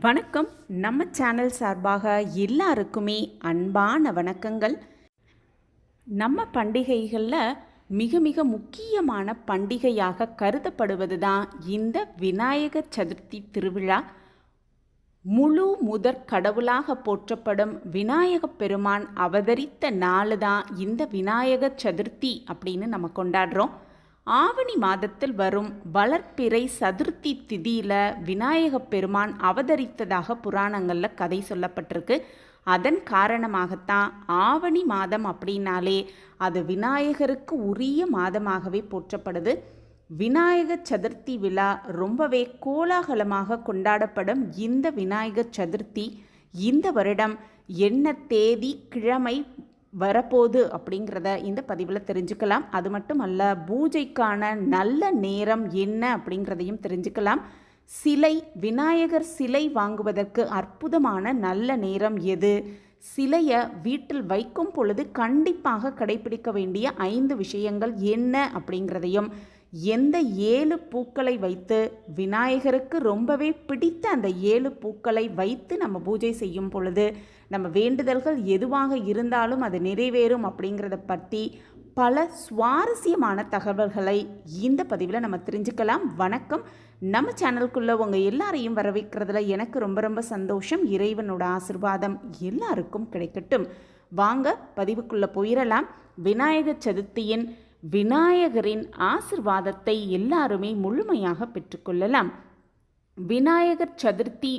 வணக்கம். நம்ம சேனல் சார்பாக எல்லாருக்குமே அன்பான வணக்கங்கள். நம்ம பண்டிகைகளில் மிக மிக முக்கியமான பண்டிகையாக கருதப்படுவது தான் இந்த விநாயகர் சதுர்த்தி திருவிழா. முழு முதற் கடவுளாக போற்றப்படும் விநாயகப் பெருமான் அவதரித்த நாள் தான் இந்த விநாயகர் சதுர்த்தி அப்படின்னு நம்ம கொண்டாடுறோம். ஆவணி மாதத்தில் வரும் வளர்ப்பிறை சதுர்த்தி திதியில் விநாயகப் பெருமான் அவதரித்ததாக புராணங்களில் கதை சொல்லப்பட்டிருக்கு. அதன் காரணமாகத்தான் ஆவணி மாதம் அப்படின்னாலே அது விநாயகருக்கு உரிய மாதமாகவே போற்றப்படுது. விநாயகர் சதுர்த்தி விழா ரொம்பவே கோலாகலமாக கொண்டாடப்படும் இந்த விநாயகர் சதுர்த்தி இந்த வருடம் என்ன தேதி கிழமை வரப்போகுது அப்படிங்கிறத இந்த பதிவில் தெரிஞ்சுக்கலாம். அது மட்டும் அல்ல பூஜைக்கான நல்ல நேரம் என்ன அப்படிங்கிறதையும் தெரிஞ்சுக்கலாம். சிலை விநாயகர் சிலை வாங்குவதற்கு அற்புதமான நல்ல நேரம் எது? சிலையை வீட்டில் வைக்கும் பொழுது கண்டிப்பாக கடைபிடிக்க வேண்டிய ஐந்து விஷயங்கள் என்ன அப்படிங்கிறதையும் எந்த ஏழு பூக்களை வைத்து விநாயகருக்கு ரொம்பவே பிடித்த அந்த ஏழு பூக்களை வைத்து நம்ம பூஜை செய்யும் பொழுது நம்ம வேண்டுதல்கள் எதுவாக இருந்தாலும் அது நிறைவேறும் அப்படிங்கிறத பற்றி பல சுவாரஸ்யமான தகவல்களை இந்த பதிவில் நம்ம தெரிஞ்சுக்கலாம். வணக்கம். நம்ம சேனலுக்குள்ளே உங்கள் எல்லாரையும் வரவேற்கிறதுல எனக்கு ரொம்ப ரொம்ப சந்தோஷம். இறைவனோட ஆசிர்வாதம் எல்லாருக்கும் கிடைக்கட்டும். வாங்க பதிவுக்குள்ளே போயிடலாம் விநாயகர் சதுர்த்தியின் விநாயகரின் ஆசிர்வாதத்தை எல்லாருமே முழுமையாக பெற்றுக்கொள்ளலாம். விநாயகர் சதுர்த்தி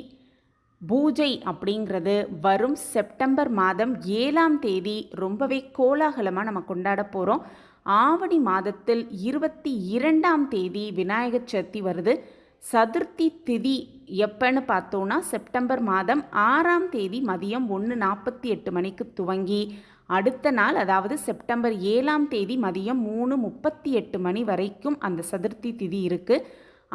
பூஜை அப்படிங்கிறது வரும் செப்டம்பர் மாதம் ஏழாம் தேதி ரொம்பவே கோலாகலமாக நம்ம கொண்டாட போகிறோம் ஆவணி மாதத்தில் இருபத்தி இரண்டாம் தேதி விநாயகர் சதுர்த்தி வருது. சதுர்த்தி திதி எப்பன்னு பார்த்தோன்னா செப்டம்பர் மாதம் ஆறாம் தேதி மதியம் ஒன்று நாற்பத்தி எட்டு மணிக்கு துவங்கி அடுத்த நாள் அதாவது செப்டம்பர் ஏழாம் தேதி மதியம் மூணு முப்பத்தி எட்டு மணி வரைக்கும் அந்த சதுர்த்தி திதி இருக்குது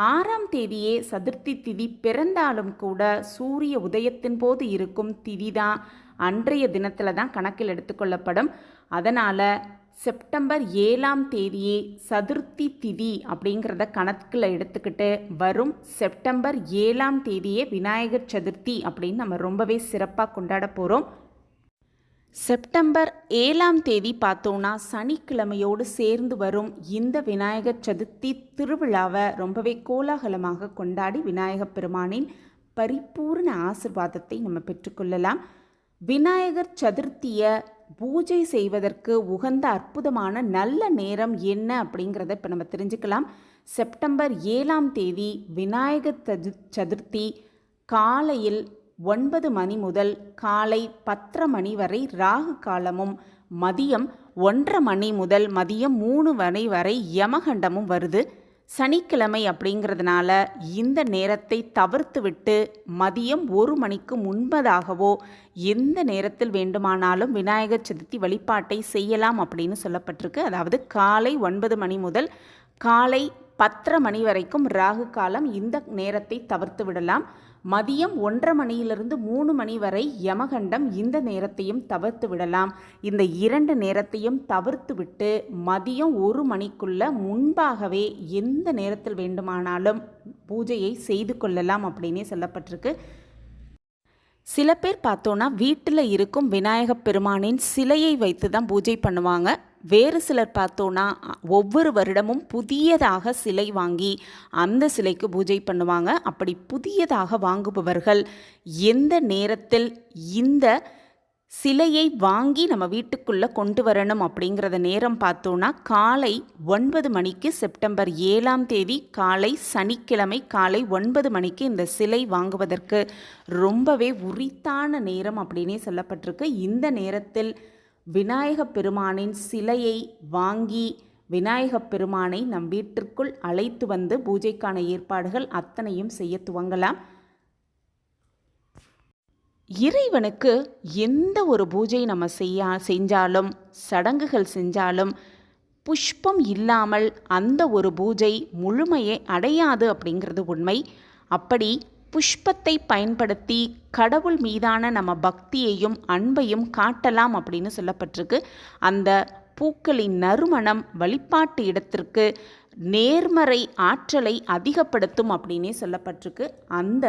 ஆறாம் தேதியே சதுர்த்தி திதி பிறந்தாலும் கூட சூரிய உதயத்தின் போது இருக்கும் திதி தான். அன்றைய தினத்தில் தான் கணக்கில் எடுத்துக்கொள்ளப்படும் அதனால் செப்டம்பர் ஏழாம் தேதியே சதுர்த்தி திதி அப்படிங்கிறத கணக்கில் எடுத்துக்கிட்டு வரும் செப்டம்பர் ஏழாம் தேதியே விநாயகர் சதுர்த்தி அப்படின்னு நம்ம ரொம்பவே சிறப்பாக கொண்டாட போகிறோம் செப்டம்பர் ஏழாம் தேதி பார்த்தோன்னா சனிக்கிழமையோடு சேர்ந்து வரும் இந்த விநாயகர் சதுர்த்தி திருவிழாவை ரொம்பவே கோலாகலமாக கொண்டாடி விநாயகப் பெருமானின் பரிபூர்ண ஆசிர்வாதத்தை நம்ம பெற்றுக்கொள்ளலாம். விநாயகர் சதுர்த்தியை பூஜை செய்வதற்கு உகந்த அற்புதமான நல்ல நேரம் என்ன அப்படிங்கிறத இப்போ நம்ம தெரிஞ்சுக்கலாம். செப்டம்பர் ஏழாம் தேதி விநாயகர் சதுர்த்தி காலையில் ஒன்பது மணி முதல் காலை பத்தரை மணி வரை ராகு காலமும் மதியம் ஒன்றரை மணி முதல் மதியம் மூணு மணி வரை யமகண்டமும் வருது. சனிக்கிழமை அப்படிங்கிறதுனால இந்த நேரத்தை தவிர்த்துவிட்டு மதியம் ஒரு மணிக்கு முன்பதாகவோ எந்த நேரத்தில் வேண்டுமானாலும் விநாயகர் சதுர்த்தி வழிபாட்டை செய்யலாம் அப்படின்னு சொல்லப்பட்டிருக்கு. அதாவது காலை ஒன்பது மணி முதல் காலை பத்தரை மணி வரைக்கும் ராகு காலம் இந்த நேரத்தை தவிர்த்து விடலாம். மதியம் ஒன்றரை மணியிலிருந்து மூணு மணி வரை யமகண்டம் இந்த நேரத்தையும் தவிர்த்து விடலாம். இந்த இரண்டு நேரத்தையும் தவிர்த்து விட்டு மதியம் ஒரு மணிக்குள்ள முன்பாகவே எந்த நேரத்தில் வேண்டுமானாலும் பூஜையை செய்து கொள்ளலாம் அப்படின்னே சொல்லப்பட்டிருக்கு. சில பேர் பார்த்தோன்னா வீட்டில் இருக்கும் விநாயகப் பெருமானின் சிலையை வைத்து தான் பூஜை பண்ணுவாங்க. வேறு சிலர் பார்த்தோன்னா ஒவ்வொரு வருடமும் புதியதாக சிலை வாங்கி அந்த சிலைக்கு பூஜை பண்ணுவாங்க. அப்படி புதியதாக வாங்குபவர்கள் எந்த நேரத்தில் இந்த சிலையை வாங்கி நம்ம வீட்டுக்குள்ளே கொண்டு வரணும் அப்படிங்கிறத நேரம் பார்த்தோன்னா காலை ஒன்பது மணிக்கு செப்டம்பர் ஏழாம் தேதி காலை சனிக்கிழமை காலை ஒன்பது மணிக்கு இந்த சிலை வாங்குவதற்கு ரொம்பவே உரித்தான நேரம் அப்படின்னே சொல்லப்பட்டிருக்கு. இந்த நேரத்தில் விநாயகப் பெருமானின் சிலையை வாங்கி விநாயகப் பெருமானை நம் வீட்டிற்குள் அழைத்து வந்து பூஜைக்கான ஏற்பாடுகள் அத்தனையும் செய்ய துவங்கலாம். இறைவனுக்கு எந்த ஒரு பூஜை நம்ம செய்யா செஞ்சாலும் சடங்குகள் செஞ்சாலும் புஷ்பம் இல்லாமல் அந்த ஒரு பூஜை முழுமையை அடையாது அப்படிங்கிறது உண்மை. அப்படி புஷ்பத்தை பயன்படுத்தி கடவுள் மீதான நம்ம பக்தியையும் அன்பையும் காட்டலாம் அப்படின்னு சொல்லப்பட்டிருக்கு. அந்த பூக்களின் நறுமணம் வழிபாட்டு இடத்திற்கு நேர்மறை ஆற்றலை அதிகப்படுத்தும் அப்படின்னே சொல்லப்பட்டிருக்கு. அந்த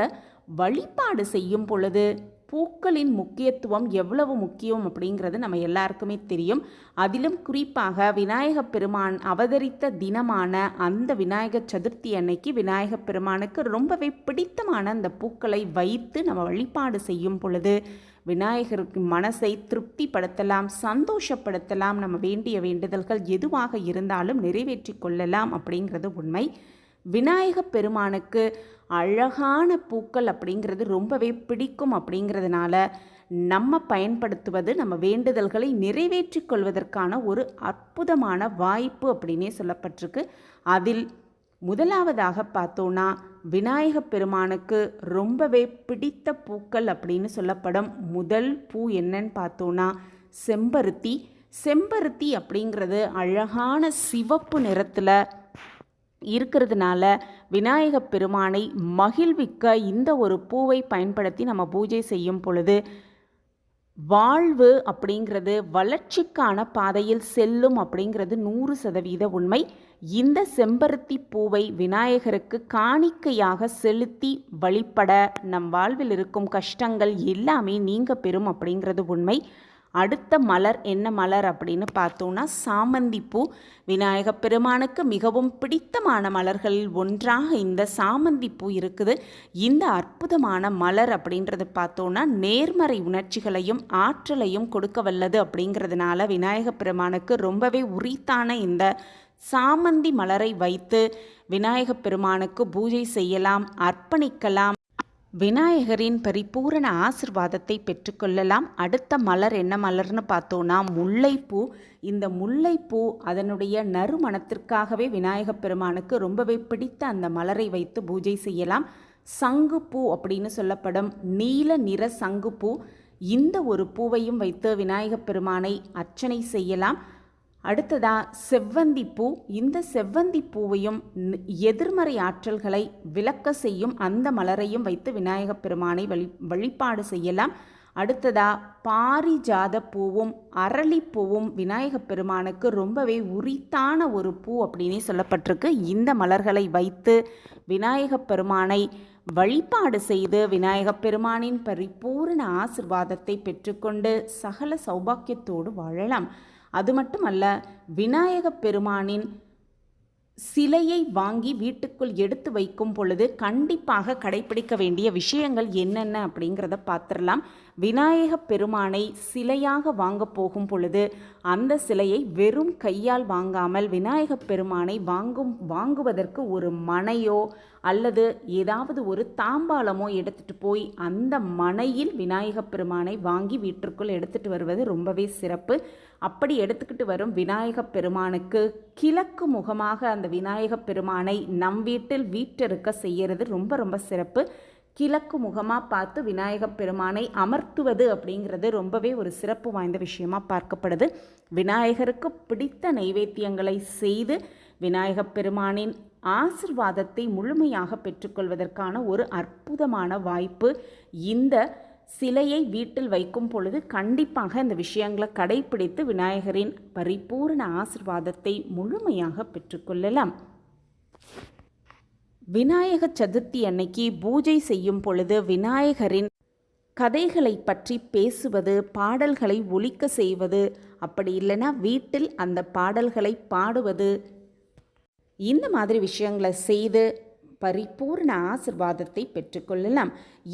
வழிபாடு செய்யும் பொழுது பூக்களின் முக்கியத்துவம் எவ்வளவு முக்கியம் அப்படிங்கிறது நம்ம எல்லாருக்குமே தெரியும். அதிலும் குறிப்பாக விநாயக பெருமான் அவதரித்த தினமான அந்த விநாயகர் சதுர்த்தி அன்னைக்கு விநாயக பெருமானுக்கு ரொம்பவே பிடித்தமான அந்த பூக்களை வைத்து நம்ம வழிபாடு செய்யும் பொழுது விநாயகருக்கு மனசை திருப்திப்படுத்தலாம் சந்தோஷப்படுத்தலாம் நம்ம வேண்டிய வேண்டுதல்கள் எதுவாக இருந்தாலும் நிறைவேற்றி கொள்ளலாம் அப்படிங்கிறது உண்மை. விநாயகப் பெருமானுக்கு அழகான பூக்கள் அப்படிங்கிறது ரொம்பவே பிடிக்கும் அப்படிங்கிறதுனால நம்ம பயன்படுத்துவது நம்ம வேண்டுதல்களை நிறைவேற்றி கொள்வதற்கான ஒரு அற்புதமான வாய்ப்பு அப்படின்னே சொல்லப்பட்டிருக்கு. அதில் முதலாவதாக பார்த்தோன்னா விநாயகப் பெருமானுக்கு ரொம்பவே பிடித்த பூக்கள் அப்படின்னு சொல்லப்படும் முதல் பூ என்னன்னு பார்த்தோன்னா செம்பருத்தி. செம்பருத்தி அப்படிங்கிறது அழகான சிவப்பு நிறத்தில் இருக்கிறதுனால விநாயகப் பெருமானை மகிழ்விக்க இந்த ஒரு பூவை பயன்படுத்தி நம்ம பூஜை செய்யும் பொழுது வாழ்வு அப்படிங்கிறது வளர்ச்சிக்கான பாதையில் செல்லும் அப்படிங்கிறது நூறு சதவீத உண்மை. இந்த செம்பருத்தி பூவை விநாயகருக்கு காணிக்கையாக செலுத்தி வழிபட நம் வாழ்வில் இருக்கும் கஷ்டங்கள் எல்லாமே நீங்க பெறும் அப்படிங்கிறது உண்மை. அடுத்த மலர் என்ன மலர் அப்படின்னு பார்த்தோன்னா சாமந்தி பூ. விநாயகப் பெருமானுக்கு மிகவும் பிடித்தமான மலர்களில் ஒன்றாக இந்த சாமந்தி பூ இருக்குது. இந்த அற்புதமான மலர் அப்படின்றது பார்த்தோன்னா நேர்மறை உணர்ச்சிகளையும் ஆற்றலையும் கொடுக்க வல்லது அப்படிங்கிறதுனால விநாயகப் பெருமானுக்கு ரொம்பவே உரித்தான இந்த சாமந்தி மலரை வைத்து விநாயகப் பெருமானுக்கு பூஜை செய்யலாம் அர்ப்பணிக்கலாம். விநாயகரின் பரிபூரண ஆசிர்வாதத்தை பெற்றுக்கொள்ளலாம். அடுத்த மலர் என்ன மலர்னு பார்த்தோன்னா முல்லைப்பூ. இந்த முல்லைப்பூ அதனுடைய நறுமணத்திற்காகவே விநாயகப் பெருமானுக்கு ரொம்பவே பிடித்த அந்த மலரை வைத்து பூஜை செய்யலாம். சங்குப்பூ அப்படின்னு சொல்லப்படும் நீல நிற சங்குப்பூ. இந்த ஒரு பூவையும் வைத்து விநாயகப் பெருமானை அர்ச்சனை செய்யலாம். அடுத்ததா செவ்வந்தி பூ. இந்த செவ்வந்தி பூவையும் எதிர்மறை ஆற்றல்களை விளக்க செய்யும் அந்த மலரையும் வைத்து விநாயகப் பெருமானை வழி வழிபாடு செய்யலாம். அடுத்ததா பாரிஜாத பூவும் அரளிப்பூவும் விநாயகப் பெருமானுக்கு ரொம்பவே உரித்தான ஒரு பூ அப்படின்னே சொல்லப்பட்டிருக்கு. இந்த மலர்களை வைத்து விநாயகப் பெருமானை வழிபாடு செய்து விநாயகப் பெருமானின் பரிபூரண ஆசிர்வாதத்தை பெற்றுக்கொண்டு சகல சௌபாக்கியத்தோடு வாழலாம். அது மட்டுமல்ல விநாயகப் பெருமானின் சிலையை வாங்கி வீட்டுக்குள் எடுத்து வைக்கும் பொழுது கண்டிப்பாக கடைபிடிக்க வேண்டிய விஷயங்கள் என்னென்ன அப்படிங்கிறத பார்த்துடலாம். விநாயக பெருமானை சிலையாக வாங்க போகும் பொழுது அந்த சிலையை வெறும் கையால் வாங்காமல் விநாயகப் பெருமானை வாங்கும் வாங்குவதற்கு ஒரு மனையோ அல்லது ஏதாவது ஒரு தாம்பாளமோ எடுத்துகிட்டு போய் அந்த மனையில் விநாயகப் பெருமானை வாங்கி வீட்டிற்குள் எடுத்துட்டு வருவது ரொம்பவே சிறப்பு. அப்படி எடுத்துக்கிட்டு வரும் விநாயகப் பெருமானுக்கு கிழக்கு முகமாக அந்த விநாயகப் பெருமானை நம் வீட்டில் வீற்றிருக்க செய்யறது ரொம்ப ரொம்ப சிறப்பு. கிழக்கு முகமாக பார்த்து விநாயகப் பெருமானை அமர்த்துவது அப்படிங்கிறது ரொம்பவே ஒரு சிறப்பு வாய்ந்த விஷயமா பார்க்கப்படுது. விநாயகருக்கு பிடித்த நைவேத்தியங்களை செய்து விநாயகப் பெருமானின் ஆசிர்வாதத்தை முழுமையாக பெற்றுக்கொள்வதற்கான ஒரு அற்புதமான வாய்ப்பு இந்த சிலையை வீட்டில் வைக்கும் பொழுது கண்டிப்பாக இந்த விஷயங்களை கடைப்பிடித்து விநாயகரின் பரிபூரண ஆசிர்வாதத்தை முழுமையாக பெற்றுக்கொள்ளலாம். விநாயக சதுர்த்தி அன்னைக்கு பூஜை செய்யும் பொழுது விநாயகரின் கதைகளை பற்றி பேசுவது பாடல்களை ஒலிக்க செய்வது அப்படி இல்லைன்னா வீட்டில் அந்த பாடல்களை பாடுவது இந்த மாதிரி விஷயங்களை செய்து பரிபூர்ண ஆசிர்வாதத்தை பெற்றுக்கொள்ளலாம்.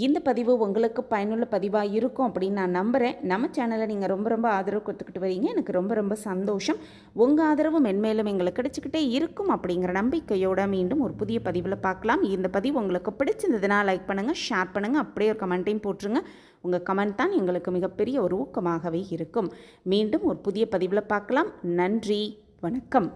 இந்த பதிவு உங்களுக்கு பயனுள்ள பதிவாக இருக்கும் அப்படின்னு நான் நம்புகிறேன் நம்ம சேனலை நீங்கள் ரொம்ப ரொம்ப ஆதரவு கொடுத்துக்கிட்டு வரீங்க. எனக்கு ரொம்ப ரொம்ப சந்தோஷம். உங்கள் ஆதரவு மென்மேலும் எங்களுக்கு கிடைச்சிக்கிட்டே இருக்கும் அப்படிங்கிற நம்பிக்கையோட மீண்டும் ஒரு புதிய பதிவில் பார்க்கலாம். இந்த பதிவு உங்களுக்கு பிடிச்சிருந்ததுன்னா லைக் பண்ணுங்கள் ஷேர் பண்ணுங்கள் அப்படியே ஒரு கமெண்ட்டையும் போட்டுருங்க. உங்கள் கமெண்ட் தான் எங்களுக்கு மிகப்பெரிய ஒரு ஊக்கமாகவே இருக்கும். மீண்டும் ஒரு புதிய பதிவில் பார்க்கலாம். நன்றி வணக்கம்.